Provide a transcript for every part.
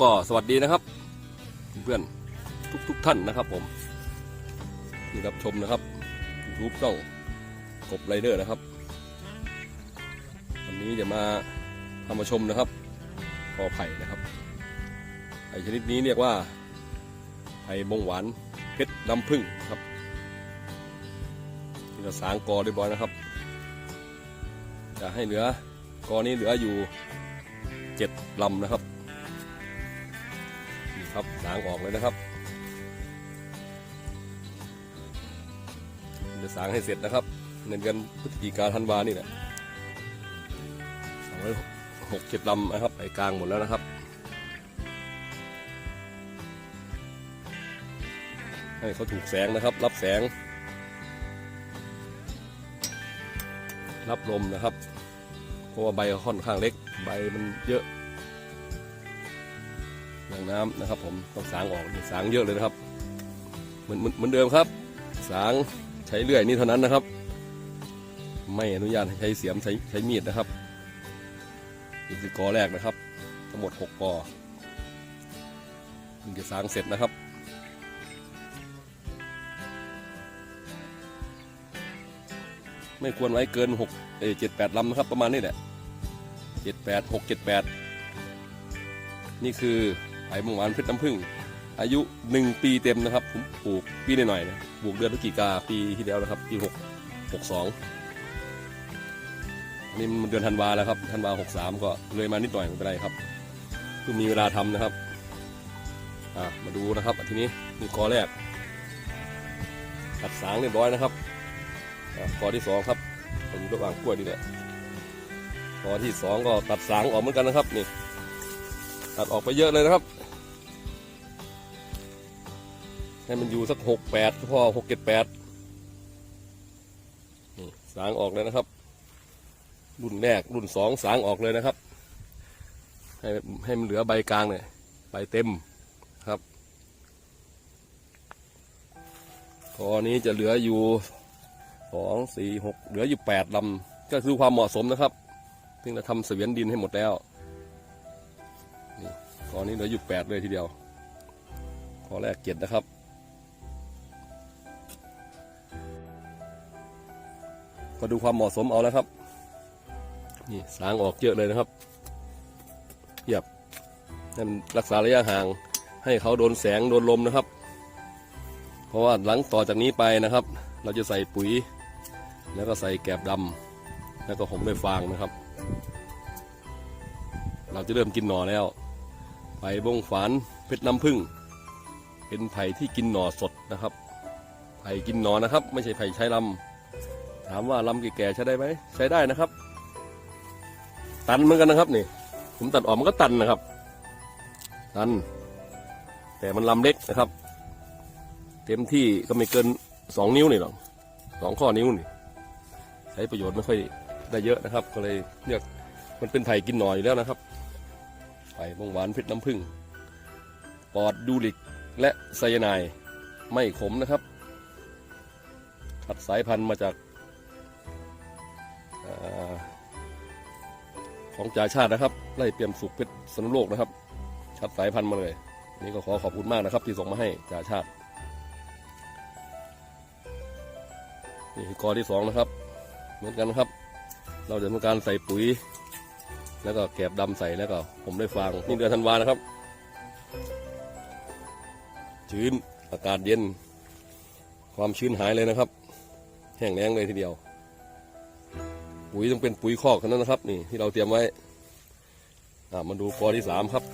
ก็สวัสดีนะครับเพื่อนทุกทุกๆท่านนะครับผมที่รับชมนะครับยูทูบช่องกบไรเดอร์นะครับ วันนี้จะมาทำมาชมนะครับกอไผ่นะครับไผ่ชนิดนี้เรียกว่าไผ่บงหวานเพชรน้ำผึ้งครับที่เราสางกอเรียบร้อยนะครับ จะให้เหลือกอนี้เหลืออยู่เจ็ดลำนะครับ ครับสางออกเลยนะครับจะสางให้เสร็จนะครับในเดือนพฤศจิกาธันวานี่แหละสองร้อยหกเจ็ดลำนะครับไอ้กลางหมดแล้วนะครับ ให้เขาถูกแสงนะครับ รับแสง รับลมนะครับ เพราะว่าใบค่อนข้างเล็ก ใบมันเยอะ อย่างน้ำนะครับ ผมต้องสางออกสางเยอะเลยนะครับ เหมือนเหมือนเดิมครับ สางใช้เลื่อยนี่เท่านั้นนะครับ ไม่อนุญาตให้ใช้เสียมใช้ใช้มีดนะครับนี่คือกอแรกนะครับ ทั้งหมดหกกอถึงจะสางเสร็จนะครับไม่ควรไว้เกินหกเอเจ็ดแปดลำนะครับ ประมาณนี้แหละเจ็ดแปดหกเจ็ดแปดนี่คือ ไผ่มงหวานเพชรน้ำผึ้งอายุหนึ่งปีเต็มนะครับผมปลูกปีหน่อยๆนะปลูกเดือนพฤศจิกาปีที่แล้วนะครับ ปีหกหกสองนี่มันเดือนธันวาแล้วครับธันวาหกสามก็เลยมานิดหน่อยไม่เป็นไรครับเพิ่งมีเวลาทำนะครับอ่ามาดูนะครับทีนี้นี่กอแรกตัดสางเรียบร้อยนะครับกอที่สองครับอยู่ระหว่างกล้วยนี่แหละกอที่สองก็ตัดสางออกเหมือนกันนะครับนี่ตัดออกไปเยอะเลยนะครับ ให้มันอยู่สักหกแปดพอหกเจ็ดแปดสางออกเลยนะครับ รุ่นแรกรุ่นสองสางออกเลยนะครับ ให้ให้มันเหลือใบกลางเนี่ยใบเต็มครับพอนี้จะเหลืออยู่สองสี่หกเหลืออยู่แปดลำก็คือความเหมาะสมนะครับซึ่งเราทำเสวียนดินให้หมดแล้วตอนนี้เหลืออยู่แปดเลยทีเดียว ขอแรกเจ็ดนะครับ ก็ดูความเหมาะสมเอาแล้วครับ นี่สางออกเยอะเลยนะครับเทียบให้มันรักษาระยะห่าง ให้เขาโดนแสงโดนลมนะครับ เพราะว่าหลังต่อจากนี้ไปนะครับ เราจะใส่ปุ๋ย แล้วก็ใส่แกบดำแล้วก็หงด้วยฟางนะครับ เราจะเริ่มกินหน่อแล้วไผ่บงฝานเพชรน้ำผึ้งเป็นไผ่ที่กินหน่อสดนะครับ ไผ่กินหน่อนะครับ ไม่ใช่ไผ่ใช้ลำ ถามว่าลำแก่ๆใช้ได้ไหมใช้ได้นะครับ ตันเหมือนกันนะครับนี่ ผมตัดออกมันก็ตันนะครับ ตัน แต่มันลำเล็กนะครับ เต็มที่ก็ไม่เกินสองนิ้วนี่หรอกสองข้อนิ้วนี่ ใช้ประโยชน์ไม่ค่อยได้เยอะนะครับ ก็เลยเลือกมันเป็นไผ่กินหน่ออยู่แล้วนะครับไผ่บงหวานเพชรน้ำผึ้งปอดดูลิกและไซยาไนไม่ขมนะครับ ขัดสายพันธุ์มาจาก ของจ่าชาตินะครับไล่เปี่ยมสุขเพชรสนุโลกนะครับขัดสายพันธุ์มาเลย นี่ก็ขอขอบคุณมากนะครับ ที่ส่งมาให้จ่าชาติ นี่คือกอที่สองนะครับ เหมือนกันนะครับ เราจะทำการใส่ปุ๋ย แล้วก็แกบดำใส่แล้วก็ ผมได้ฟางนี่เดือนธันวานะครับ ชื้นอากาศเย็น ความชื้นหายเลยนะครับ แห้งแล้งเลยทีเดียว ปุ๋ยต้องเป็นปุ๋ยคอกเท่านั้นนะครับ นี่ที่เราเตรียมไว้อ่ามาดูกอที่สามครับ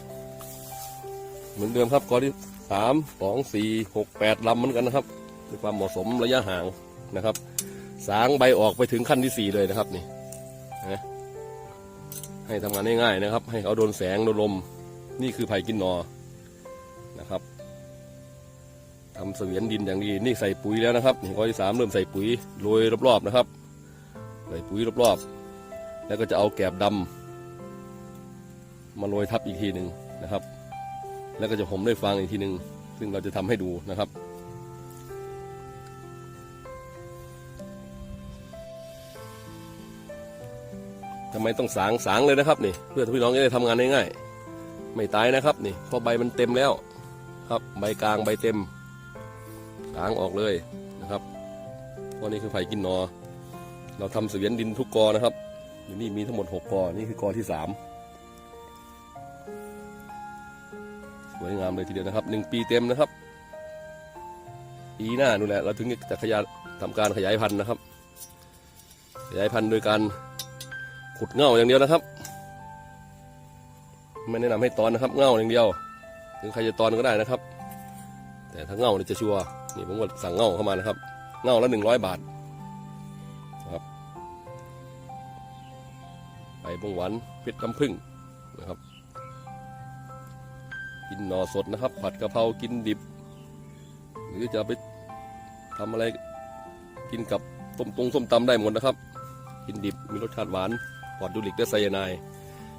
เหมือนเดิมครับกอที่สามสองสี่หกแปดลำเหมือนกันนะครับด้วยความเหมาะสมระยะห่างนะครับ สางใบออกไปถึงขั้นที่สี่เลยนะครับนี่ให้ทำงานง่ายๆนะครับ ให้เขาโดนแสงโดนลม นี่คือไผ่กินนอนะครับทำเสวียนดินอย่างดีนี่ใส่ปุ๋ยแล้วนะครับนี่ข้อที่สามเริ่มใส่ปุ๋ยโรยรอบๆนะครับ ใส่ปุ๋ยรอบๆ แล้วก็จะเอาแกบดำมาโรยทับอีกทีหนึ่งนะครับ แล้วก็จะห่มด้วยฟางอีกทีหนึ่งซึ่งเราจะทำให้ดูนะครับทำไมต้องสางสางเลยนะครับนี่ เพื่อพี่น้องจะได้ทำงานง่ายๆไม่ตายนะครับนี่เพราะใบมันเต็มแล้วครับ ใบกลางใบเต็มล้างออกเลยนะครับเพราะนี่คือไผ่กินนอ เราทำเสวียนดินทุกกอนะครับอยู่นี่มีทั้งหมดหกอนี่คือกอที่สามสวยงามเลยทีเดียวนะครับหนึ่งปีเต็มนะครับ ปีหน้านู่นแหละเราถึงจะขยายทำการขยายพันธุ์นะครับ ขยายพันธุ์โดยการขุดเง่าอย่างเดียวนะครับ ไม่แนะนำให้ตอนนะครับเง่าอย่างเดียว ถึงใครจะตอนก็ได้นะครับ แต่ถ้าเง่าเนี่ยจะชัวร์นี่ผมก็สั่งเง่าเข้ามานะครับ เง่าละหนึ่งร้อยบาท ไปบงหวานเพชรน้ำผึ้งนะครับ กินหน่อสดนะครับ ผัดกะเพรากินดิบ หรือจะไปทำอะไรกินกับต้มตรงส้มตำได้หมดนะครับ กินดิบมีรสชาติหวานปลอดดูลิกและไซยาไน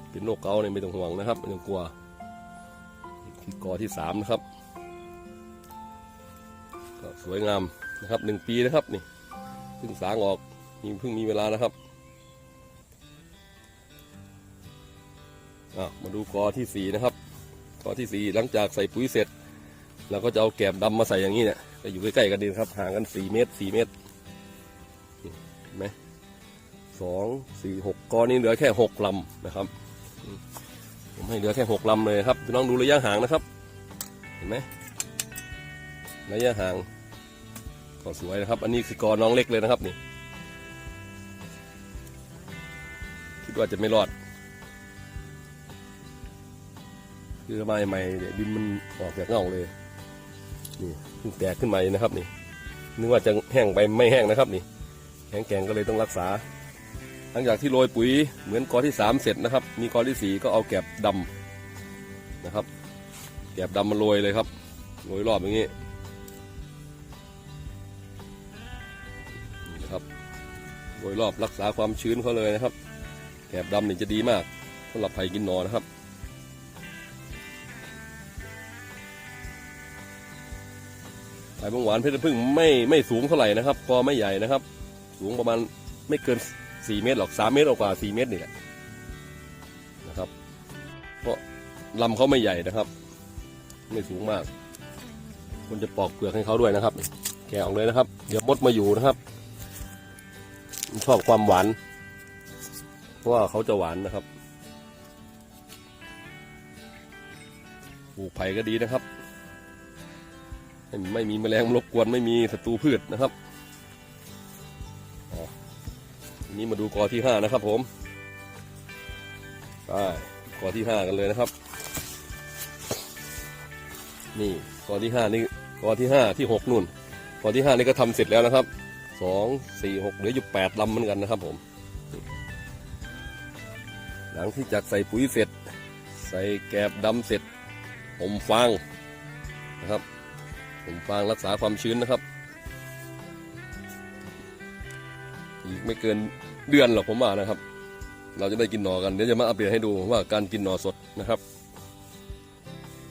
เป็นโรคเกาเนี่ยไม่ต้องห่วงนะครับไม่ต้องกลัวที่กอที่สามนะครับก็สวยงามนะครับหนึ่งปีนะครับนี่เพิ่งสางออกมีเพิ่งมีเวลานะครับ มาดูกอที่สี่นะครับ กอที่สี่หลังจากใส่ปุ๋ยเสร็จเราก็จะเอาแกบดำมาใส่อย่างนี้เนี่ยจะอยู่ใกล้ๆกันดีนครับ ห่างกันสี่เมตรสี่เมตรเห็นไหมสองสี่หกกอนี้เหลือแค่หกลำนะครับผมให้เหลือแค่หกลำเลยครับพี่น้องดูระยะห่างนะครับ เห็นไหมระยะห่างก็สวยนะครับ อันนี้คือกอน้องเล็กเลยนะครับนี่คิดว่าจะไม่รอด คือใบใหม่เนี่ยดินมันออกจากเงาเลยนี่เพิ่งแตกขึ้นมานะครับนี่นึกว่าจะแห้งไปไม่แห้งนะครับนี่แห้งแกงก็เลยต้องรักษา หลังจากที่โรยปุ๋ยเหมือนกอที่สามเสร็จนะครับ มีกอที่สี่ก็เอาแกบดำนะครับ แกบดำมาโรยเลยครับโรยรอบอย่างนี้นี่นะครับโรยรอบรักษาความชื้นเขาเลยนะครับแกบดำนี่จะดีมากสำหรับไผ่กินนอนะครับ สายบางหวานเพชรพึ่งไม่ไม่สูงเท่าไหร่นะครับกอไม่ใหญ่นะครับ สูงประมาณไม่เกินสี่เมตรหรอกสามเมตรออกว่าสี่เมตรนี่แหละนะครับเพราะลำเขาไม่ใหญ่นะครับ ไม่สูงมากควรจะปอกเปลือกให้เขาด้วยนะครับ แกะออกเลยนะครับ เดี๋ยวมดมาอยู่นะครับชอบความหวาน เพราะว่าเขาจะหวานนะครับปลูกไผ่ก็ดีนะครับ ไม่มีแมลงรบกวนไม่มีศัตรูพืชนะครับอะทีนี้มาดูกอที่ห้านะครับ ผมไปกอที่ห้ากันเลยนะครับ นี่กอที่ห้านี่กอที่ห้าที่หกนู่นกอที่ห้านี่ก็ทำเสร็จแล้วนะครับสองสี่หกเหลืออยู่แปดลำเหมือนกันนะครับ ผม หลังที่จากใส่ปุ๋ยเสร็จ ใส่แกบดำเสร็จผมฟางนะครับ ผมฟางรักษาความชื้นนะครับ อีกไม่เกินเดือนหรอกผมว่านะครับ เราจะได้กินหนอกันเดี๋ยวจะมาอัปเดตให้ดูว่าการกินหนอสดนะครับ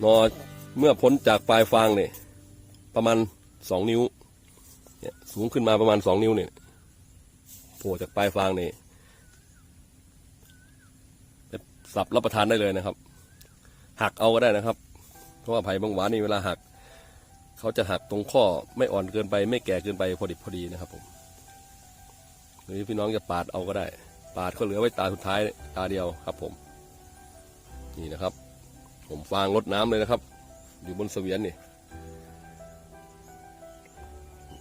หนอเมื่อพ้นจากปลายฟางเนี่ยประมาณสองนิ้วเนี่ยสูงขึ้นมาประมาณสองนิ้วเนี่ยโผล่จากปลายฟางเนี่ยสับรับประทานได้เลยนะครับ หักเอาก็ได้นะครับ เพราะว่าไผ่บางหวานนี่เวลาหัก เขาจะหักตรงข้อไม่อ่อนเกินไป ไม่แก่เกินไปพอดิบพอดีนะครับผมหรือพี่น้องจะปาดเอาก็ได้ ปาดก็เหลือไว้ตาสุดท้ายตาเดียวครับ ผม นี่นะครับ ผมฟางลดน้ำเลยนะครับ อยู่บนเสวียนนี่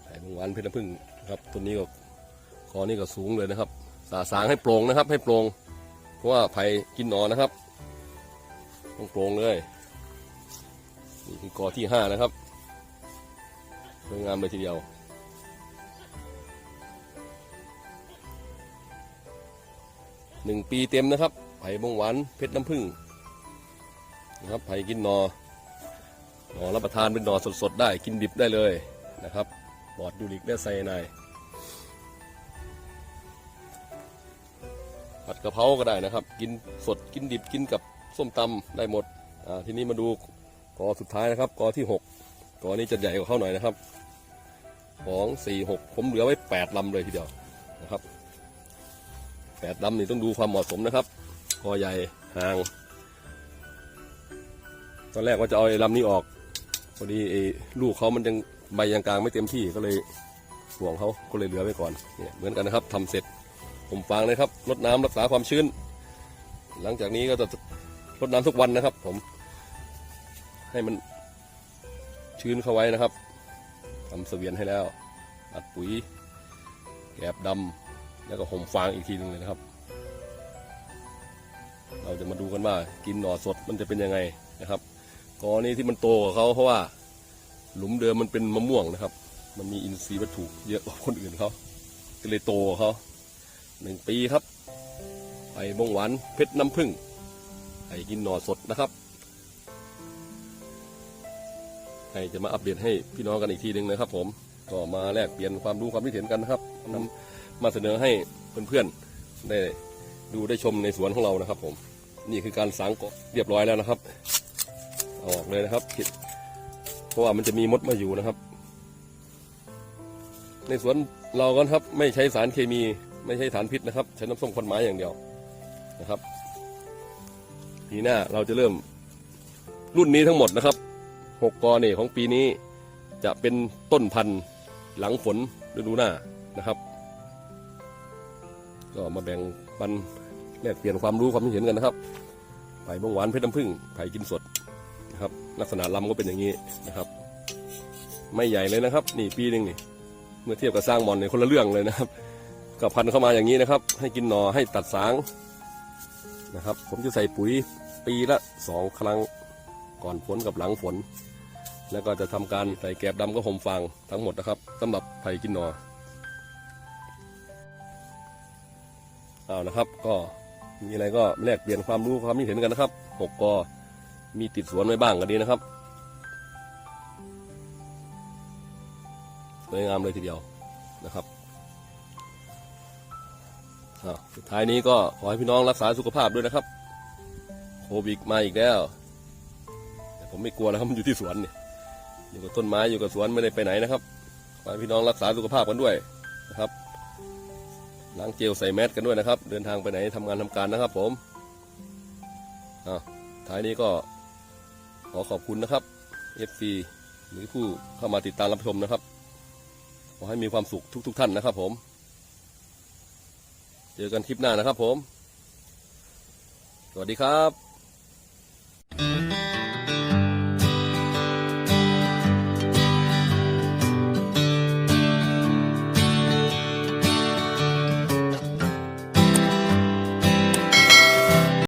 ไผ่บางหวานเพชรน้ำผึ้งครับต้นนี้ก็คอนี่ก็สูงเลยนะครับ สาสางให้โปร่งนะครับ ให้โปร่งเพราะว่าไผ่กินหนอนนะครับต้องโปร่งเลยนี่คือกอที่ห้านะครับ สวยงามเลยทีเดียวหนึ่งปีเต็มนะครับ ไผ่บงหวานเพชรน้ำผึ้งนะครับ ไผ่กินนอหนอรับประทานเป็นหนอสดๆ ได้กินดิบได้เลยนะครับบอดดูริกและไซยาไนผัดกะเพราก็ได้นะครับ กินสดกินดิบกินกับส้มตำได้หมดอ่าทีนี้มาดูกอสุดท้ายนะครับ กอที่หกตัวนี้จะใหญ่กว่าเขาหน่อยนะครับ สองสี่หกผมเหลือไว้แปดลำเลยทีเดียวนะครับแปดลำนี่ต้องดูความเหมาะสมนะครับกอใหญ่ห่าง ตอนแรกว่าจะเอาไอ้ลำนี้ออก พอดีไอ้ลูกเขามันยังใบยังกลางไม่เต็มที่ก็เลยห่วงเขาก็เลยเหลือไว้ก่อนเนี่ยเหมือนกันนะครับทำเสร็จผมฟางเลยครับรดน้ำรักษาความชื้น หลังจากนี้ก็จะรดน้ำทุกวันนะครับ ผม ให้มันชื้นเข้าไว้นะครับ ทำเสวียนให้แล้วอัดปุ๋ยแกบดำแล้วก็ห่มฟางอีกทีหนึ่งเลยนะครับ เราจะมาดูกันว่ากินหน่อสดมันจะเป็นยังไงนะครับกอนี้ที่มันโตกว่าเขาเพราะว่า หลุมเดิมมันเป็นมะม่วงนะครับ มันมีอินทรีย์วัตถุเยอะกว่าคนอื่นเขาก็เลยโตกว่าเขาหนึ่งปีครับไผ่บงหวานเพชรน้ำผึ้งไผ่กินหน่อสดนะครับ ให้จะมาอัปเดตให้พี่น้องกันอีกทีหนึ่งนะครับ ผมก็มาแลกเปลี่ยนความรู้ความคิดเห็นกันนะครับนำมาเสนอให้เพื่อนๆได้ดูได้ชมในสวนของเรานะครับ ผม นี่คือการสางเกาะเรียบร้อยแล้วนะครับเอาออกเลยนะครับเพราะว่ามันจะมีมดมาอยู่นะครับ ในสวนเราก็ครับ ไม่ใช้สารเคมีไม่ใช้สารพิษนะครับใช้น้ำส้มควันไม้อย่างเดียวนะครับปีหน้าเราจะเริ่มรุ่นนี้ทั้งหมดนะครับ หกอเนี่ยของปีนี้ จะเป็นต้นพันธุ์หลังฝนฤดูหน้านะครับ ก็มาแบ่งปันแลกเปลี่ยนความรู้ความเห็นกันนะครับไผ่บงหวานเพชรน้ำผึ้งไผ่กินสดนะครับ ลักษณะลำก็เป็นอย่างนี้นะครับ ไม่ใหญ่เลยนะครับ นี่ปีหนึ่งนี่เมื่อเทียบกับสร้างมอนเนี่ยคนละเรื่องเลยนะครับกับพันเข้ามาอย่างนี้นะครับ ให้กินหนอให้ตัดสางนะครับ ผมจะใส่ปุ๋ยปีละสองครั้งก่อนฝนกับหลังฝน แล้วก็จะทำการใส่แกบดำก็ห่มฟางทั้งหมดนะครับสำหรับไผ่กินหนอเอานะครับ ก็มีอะไรก็แลกเปลี่ยนความรู้ความคิดเห็นกันนะครับหกกอมีติดสวนไว้บ้างก็ดีนะครับสวยงามเลยทีเดียวนะครับสุดท้ายนี้ก็ขอให้พี่น้องรักษาสุขภาพด้วยนะครับ โควิดมาอีกแล้ว แต่ผมไม่กลัวนะครับมันอยู่ที่สวนเนี่ย อยู่กับต้นไม้อยู่กับสวนไม่ได้ไปไหนนะครับขอให้พี่น้องรักษาสุขภาพกันด้วยนะครับล้างเจลใส่แมสกันด้วยนะครับ เดินทางไปไหนทำงานทำการนะครับ ผมอ้าท้ายนี้ก็ขอขอบคุณนะครับ FC หรือผู้เข้ามาติดตามรับชมนะครับ ขอให้มีความสุขทุกๆทท่านนะครับ ผม เจอกันคลิปหน้านะครับ ผม สวัสดีครับ